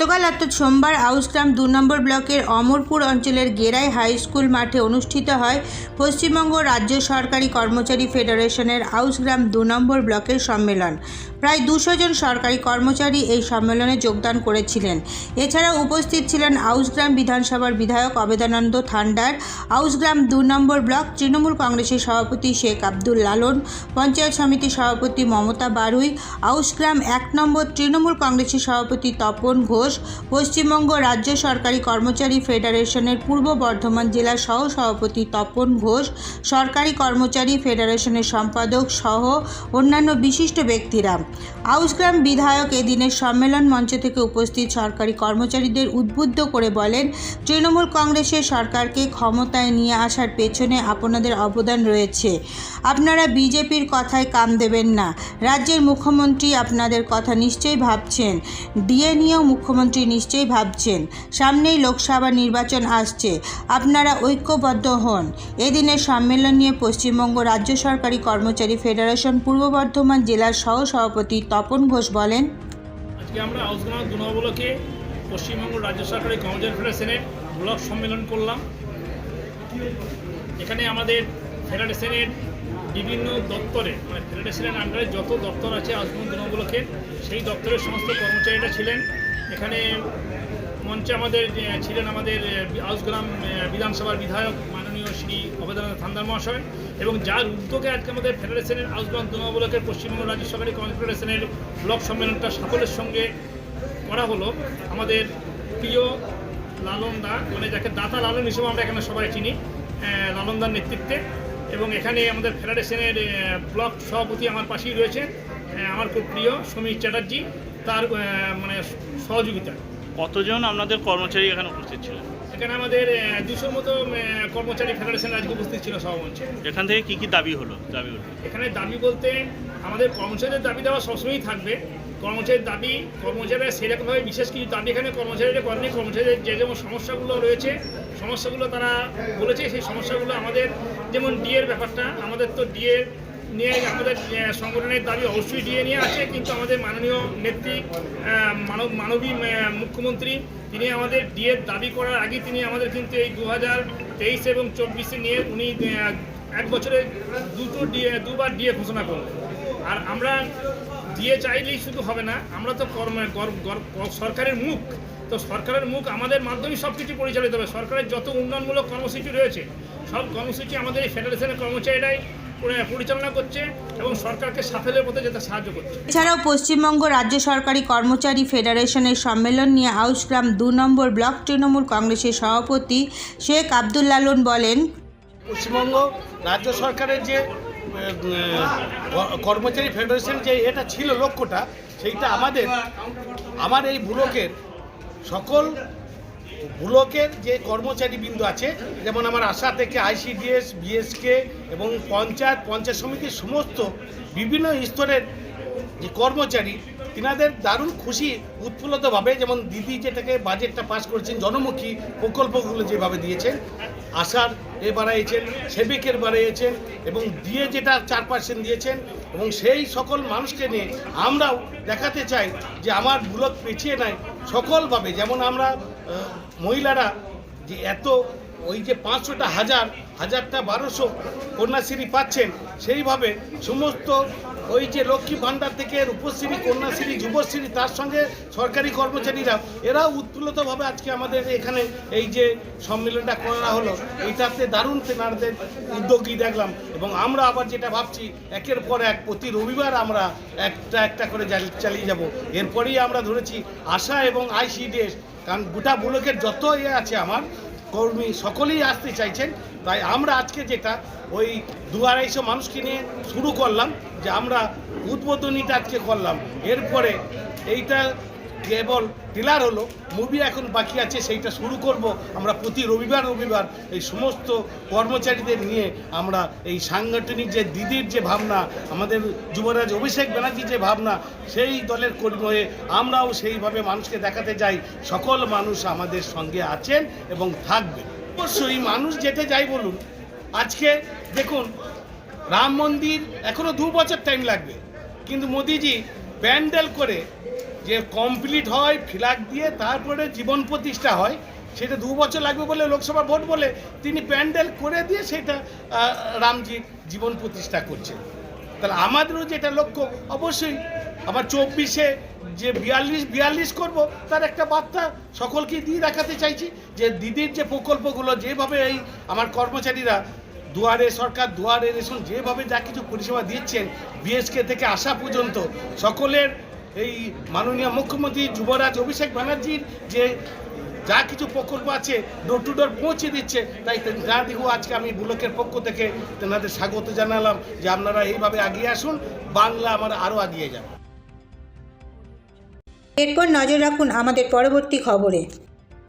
গতকাল অর্থাৎ সোমবার আউসগ্রাম দু নম্বর ব্লকের অমরপুর অঞ্চলের গেরাই হাই স্কুল মাঠে অনুষ্ঠিত হয় পশ্চিমবঙ্গ রাজ্য সরকারি কর্মচারী ফেডারেশনের আউসগ্রাম দু নম্বর ব্লকের সম্মেলন। প্রায় দুশো জন সরকারি কর্মচারী এই সম্মেলনে যোগদান করেছিলেন। এছাড়াও উপস্থিত ছিলেন আউসগ্রাম বিধানসভার বিধায়ক অবেদানন্দ থান্ডার আউসগ্রাম দু নম্বর ব্লক তৃণমূল কংগ্রেসের সভাপতি শেখ আব্দুল লালন, পঞ্চায়েত সমিতির সভাপতি মমতা বারুই আউসগ্রাম এক নম্বর তৃণমূল কংগ্রেসের সভাপতি তপন ঘোষ পশ্চিমবঙ্গ রাজ্য সরকারি কর্মচারী ফেডারেশনের পূর্ব বর্ধমান জেলার সহ সভাপতি তপন ঘোষ, সরকারি কর্মচারী ফেডারেশনের সম্পাদক সহ অন্যান্য বিশিষ্ট ব্যক্তিরা। আউসগ্রাম বিধায়ক এদিনের সম্মেলন মঞ্চ থেকে উপস্থিত সরকারি কর্মচারীদের উদ্বুদ্ধ করে বলেন, তৃণমূল কংগ্রেসের সরকারকে ক্ষমতায় নিয়ে আসার পেছনে আপনাদের অবদান রয়েছে। আপনারা বিজেপির কথায় কাম দেবেন না। রাজ্যের মুখ্যমন্ত্রী আপনাদের কথা নিশ্চয়ই ভাবছেন। ডিএ নিয়েও মুখ্যমন্ত্রী নিশ্চয়ই ভাবছেন, সামনেই লোকসভা নির্বাচন আসছে, আপনারা ঐক্যবদ্ধ হন। এদিনের সম্মেলন নিয়ে পশ্চিমবঙ্গ রাজ্য সরকারি কর্মচারী ফেডারেশন পূর্ব বর্ধমান জেলার সহ সভাপতি তপন ঘোষ বলেন, আজকে আমরা আউসগ্রাম পশ্চিমবঙ্গ রাজ্য সরকারি কর্মচারী ফেডারেশনের ব্লক সম্মেলন করলাম। এখানে আমাদের ফেডারেশনের বিভিন্ন দপ্তরে মানে ফেডারেশনের আন্ডারে যত দপ্তর আছে আউসগ্রাম দু নম্বর সেই দপ্তরের সমস্ত কর্মচারীরা ছিলেন। এখানে মঞ্চে আমাদের ছিলেন আমাদের আউসগ্রাম বিধানসভার বিধায়ক মাননীয় শ্রী অবেদানন্দ থান্দার মহাশয় এবং যার উদ্যোগে আজকে আমাদের ফেডারেশনের আউসগ্রাম দু নম্বর ব্লকের পশ্চিমবঙ্গ রাজ্য সরকারি কনফেডারেশনের ব্লক সম্মেলনটা সকলের সঙ্গে করা হলো। আমাদের প্রিয় লালন দা মানে যাকে দাতা লালন হিসেবে আমরা এখানে সবাই চিনি আহ, লালন দার নেতৃত্বে এবং এখানে আমাদের ফেডারেশনের ব্লক সভাপতি আমার পাশেই রয়েছে। আমার খুব প্রিয় সমীর চ্যাটার্জি। তার মানে সহযোগিতা। কতজন আপনাদের কর্মচারী এখানে উপস্থিত ছিলেন? এখানে আমাদের দুশোর মতো কর্মচারী ফেডারেশন আজকে উপস্থিত ছিল সভামঞ্চে। এখান থেকে কি কি দাবি হলো? দাবি হলো। এখানে দাবি বলতে আমাদের কর্মচারীদের দাবি দেওয়া সবসময়ই থাকবে। কর্মচারীর দাবি কর্মচারীরা সেরকমভাবে বিশেষ কিছু দাবি এখানে কর্মচারীরা করেনি। কর্মচারীদের যে যেমন সমস্যাগুলো রয়েছে সমস্যাগুলো তারা বলেছে সেই সমস্যাগুলো আমাদের যেমন ডিএর ব্যাপারটা আমাদের তো ডিএ নিয়ে আমাদের সংগঠনের দাবি অবশ্যই ডিএ নিয়ে আছে, কিন্তু আমাদের মাননীয় নেত্রী মানব, মানবী মুখ্যমন্ত্রী, তিনি আমাদের ডিএর দাবি করার আগে তিনি আমাদের কিন্তু এই দু হাজার তেইশ এবং চব্বিশে নিয়ে উনি এক বছরে দুটো ডিএ দুবার ডিএ ঘোষণা করলেন। আর আমরা দিয়ে চাইলেই শুধু হবে না, আমরা তো কর্ম- সরকারের মুখ। তো সরকারের মুখ আমাদের মাধ্যমে সব কিছু পরিচালিত হবে। সরকারের যত উন্নয়নমূলক কর্মসূচি রয়েছে, সব কর্মসূচি আমাদের এই ফেডারেশনের কর্মচারীরাই পরিচালনা করছে এবং সরকারকে সাফল্যের পথে যেতে সাহায্য করছে। এছাড়াও পশ্চিমবঙ্গ রাজ্য সরকারি কর্মচারী ফেডারেশনের সম্মেলন নিয়ে আউসগ্রাম দু নম্বর ব্লক তৃণমূল কংগ্রেসের সভাপতি শেখ আব্দুল লালন বলেন পশ্চিমবঙ্গ রাজ্য সরকারের যে কর্মচারী ফেডারেশন যে এটা ছিল লক্ষ্যটা সেইটা আমাদের আমার এই ব্লকের সকল ব্লকের যে কর্মচারী বিন্দু আছে, যেমন আমার আশা থেকে আইসিডিএস, বিএসকে এবং পঞ্চায়েত পঞ্চায়েত সমিতির সমস্ত বিভিন্ন স্তরের যে কর্মচারী, তিনাদের দারুণ খুশি উৎফুল্লতভাবে, যেমন দিদি যেটাকে বাজেটটা পাস করেছেন, জনমুখী প্রকল্পগুলো যেভাবে দিয়েছেন, আশার এ বাড়াইছেন, সেবিকের বাড়িয়েছেন এবং দিয়ে যেটা চার পার্সেন্ট দিয়েছেন এবং সেই সকল মানুষকে নিয়ে আমরাও দেখাতে চাই যে আমার ব্লক পেছিয়ে নাই, সকলভাবে, যেমন আমরা মহিলারা যে এত ওই যে পাঁচশোটা হাজার, হাজারটা বারোশো কন্যাশ্রী পাচ্ছেন, সেইভাবে সমস্ত ওই যে লক্ষ্মী ভাণ্ডার থেকে রূপশ্রী, কন্যাশ্রী, যুবশ্রী, তার সঙ্গে সরকারি কর্মচারীরা, এরাও উৎফুল্লতভাবে আজকে আমাদের এখানে এই যে সম্মেলনটা করা হলো এইটাতে দারুণ তেনাদের উদ্যোগী দেখলাম। এবং আমরা আবার যেটা ভাবছি, একের পর এক প্রতি রবিবার আমরা একটা একটা করে চালিয়ে যাব। এরপরেই আমরা ধরেছি আশা এবং আইসিডিএস, কারণ গোটা ব্লকের যত ইয়ে আছে আমার কর্মী সকলেই আসতে চাইছেন। তাই আমরা আজকে যেটা ওই দু আড়াইশো মানুষকে নিয়ে শুরু করলাম, যে আমরা উদ্বোধনীটা আজকে করলাম। এরপরে এইটা কেবল ট্রেলার হলো মুভি এখন বাকি আছে, সেইটা শুরু করব আমরা প্রতি রবিবার রবিবার এই সমস্ত কর্মচারীদের নিয়ে আমরা এই সাংগঠনিক যে দিদির যে ভাবনা, আমাদের যুবরাজ অভিষেক ব্যানার্জি যে ভাবনা, সেই দলের কর্মী হয়ে আমরাও সেইভাবে মানুষকে দেখাতে যাই। সকল মানুষ আমাদের সঙ্গে আছেন এবং থাকবে অবশ্যই মানুষ যেতে যাই বলুন, আজকে দেখুন, রাম মন্দির এখনও দু বছর টাইম লাগবে। কিন্তু মোদিজি প্যান্ডেল করে যে কমপ্লিট হয়, ফ্ল্যাগ দিয়ে তারপরে জীবন প্রতিষ্ঠা হয়, সেটা দু বছর লাগবে বলে লোকসভা ভোট বলে তিনি প্যান্ডেল করে দিয়ে সেটা রামজির জীবন প্রতিষ্ঠা করছেন। তাহলে আমাদেরও যেটা লক্ষ্য, অবশ্যই আমার চব্বিশে যে বিয়াল্লিশ বিয়াল্লিশ করব, তার একটা বার্তা সকলকে দিয়ে দেখাতে চাইছি যে দিদির যে প্রকল্পগুলো, যেভাবে এই আমার কর্মচারীরা দুয়ারে সরকার, দুয়ারে রেশন যেভাবে যা কিছু পরিষেবা দিচ্ছেন বিএসকে থেকে আসা পর্যন্ত সকলের এই মাননীয় মুখ্যমন্ত্রী যুবরাজ অভিষেক ব্যানার্জির যে যা কিছু প্রকল্প আছে ডোর টু ডোর পৌঁছে দিচ্ছে, তাই তেনাদিকেও আজকে আমি বুলকের পক্ষ থেকে তেনাদের স্বাগত জানালাম যে আপনারা এইভাবে এগিয়ে আসুন, বাংলা আমার আরও এগিয়ে যাবে। এরপর নজর রাখুন আমাদের পরবর্তী খবরে।